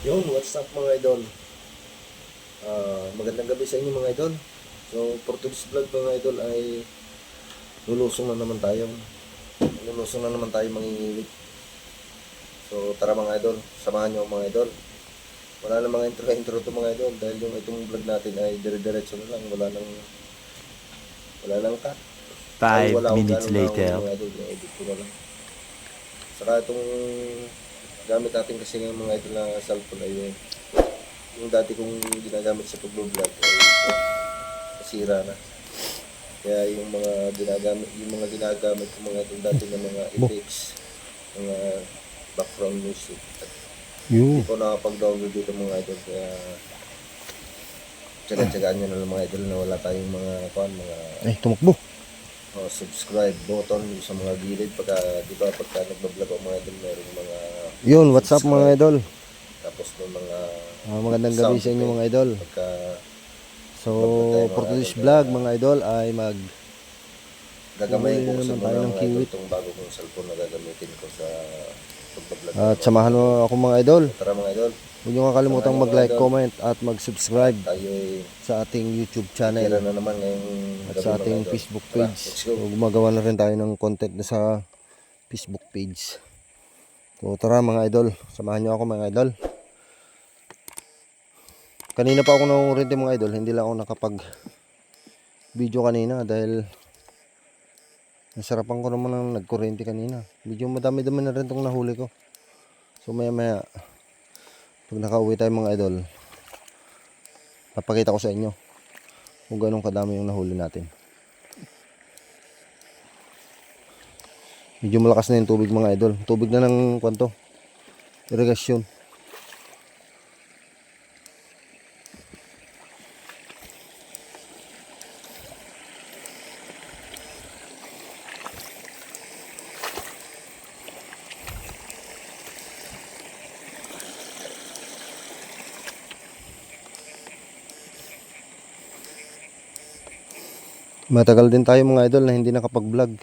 Yun, what's up mga idol? Ah, magandang gabi sa inyo mga idol. So, for today's vlog mga idol ay lulusong na naman tayo. Lulusong na naman tayo mangingilit. So, tara mga idol, samahan nyo mga idol. Wala na mga intro-intro to mga idol dahil yung itong vlog natin ay dire-diretso na lang. Wala nang wala nang cut. Ay, Five wala akong minutes ganun na later. Mga idol, edit ko na lang. Saka itong gamit natin kasi ng mga idol na cellphone ay yung, yung dati kong ginagamit sa pag-vlog ay nasira na. Kaya yung mga ginagamit, yung mga ginagamit ko mga idol dati ng mga effects, mga background music. Hindi Yun. ko nakapag-download dito mga idol kaya tsaga-tsagaan nyo na lang mga idol na wala tayong mga kuan, mga Ay, tumakbo. Oh, subscribe button sa mga gilid pagka di ba pagka nagbablog ang mga idol meron mga Yun, what's up mga idol? tapos may mga Ah, magandang gabi sa inyo mga idol. pagka So, for today's vlog mga idol ay mag gagamayin ko sa tayo mga ng kiwit. idol itong bago kong cellphone na gagamitin ko sa at samahan mo ako mga idol. tara mga idol Huwag niyo kakalimutan mag-like, comment at mag-subscribe sa ating YouTube channel na naman ngayong at sa ating. Facebook page. So, gumagawa na rin tayo ng content na sa Facebook page. So, tara mga idol, samahan niyo ako mga idol. Kanina pa ako nangungurente mga idol, hindi lang ako nakapag video kanina dahil nasarapan ko naman ng nagkurente kanina. Medyo madami-dami na rin itong nahuli ko. So maya maya, pag nakauwi tayo mga idol, papakita ko sa inyo kung ganun kadami yung nahuli natin. Medyo malakas na yung tubig mga idol. Tubig na ng kwanto. Irrigasyon. Matagal din tayo mga idol na hindi nakapag-vlog.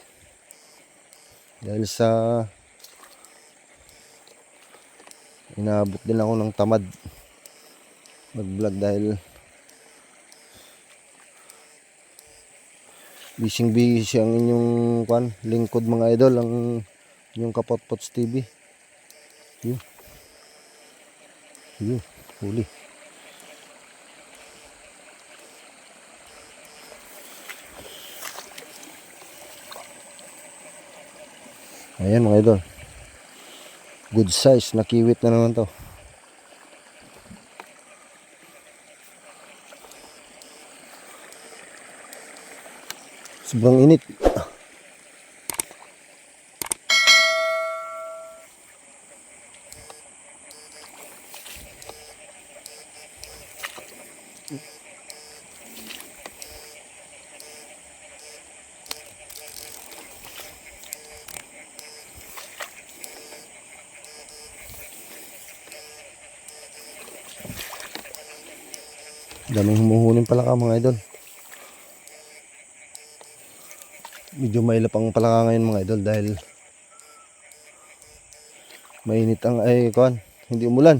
Dahil sa inaabot din ako ng tamad mag-vlog dahil bising busy ang inyong kwan, lingkod mga idol ang inyong kapotpots TV. Yun. Yun, huli. Ayan mga idol. Good size, nakiwit na naman to. Sobrang init. Daming humuhunin pala ka mga idol. Medyo mailap ang palaka ngayon mga idol dahil mainit ang ay kuan, hindi umulan.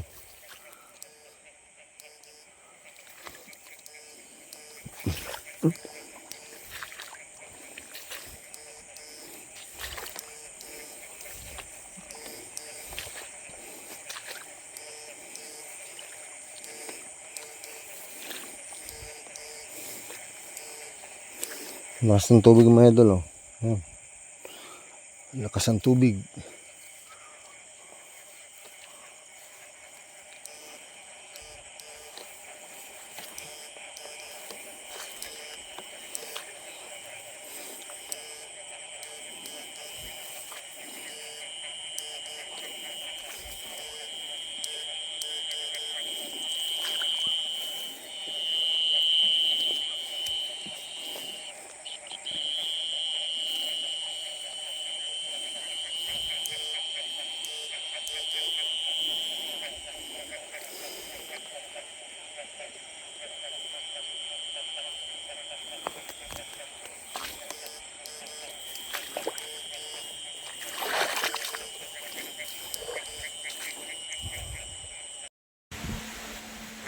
Lakas ng tubig mga idol oh. Lakas ng tubig.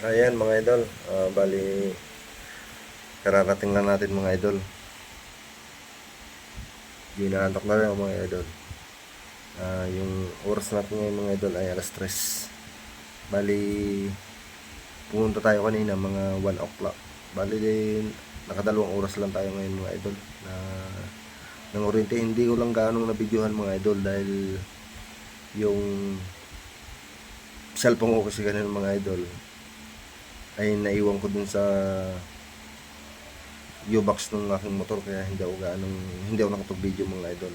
Ayan mga idol, Ah, bali kararating lang natin mga idol. Ginaantok na rin mga idol. Ah, yung oras natin ngayon mga idol ay alas 3. Bali pumunta tayo kanina mga 1 o'clock. Bali din nakadalawang oras lang tayo ngayon mga idol na ng oriente hindi ko lang gaano nabidyohan mga idol dahil yung cellphone ko kasi ganun mga idol ay naiwan ko dun sa U-box ng aking motor kaya hindi ako gaanong hindi ako nakapag-video mga idol.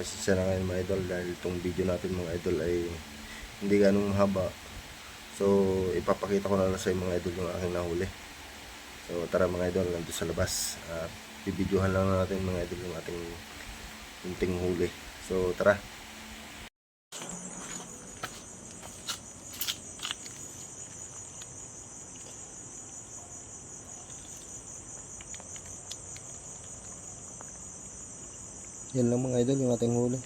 Kasi siya na ngayon mga idol dahil itong video natin mga idol ay hindi ganong mahaba. So ipapakita ko na lang sa mga idol yung aking nahuli. So tara mga idol nandito sa labas. At bibidyohan lang natin mga idol yung ating unting huli. So tara. Yan lang mga idol yung ating huli.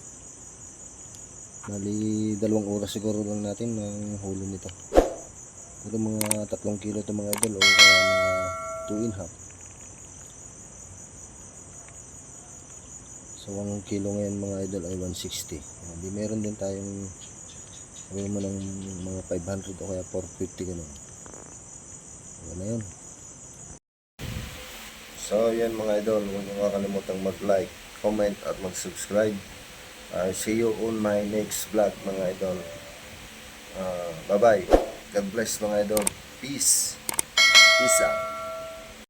Bali, dalawang oras siguro lang natin ng huli nito. Pero mga tatlong kilo ito mga idol o kaya mga 2 and half. So, ang kilo ngayon mga idol ay 160. Ah, Di meron din tayong sabi mo ng mga 500 o kaya 450 ganun. Ano yun? So yan mga idol, huwag niyo kakalimutang mag-like, comment at mag-subscribe. Uh, see you on my next vlog mga idol. Uh, bye bye. God bless mga idol. Peace. Peace out.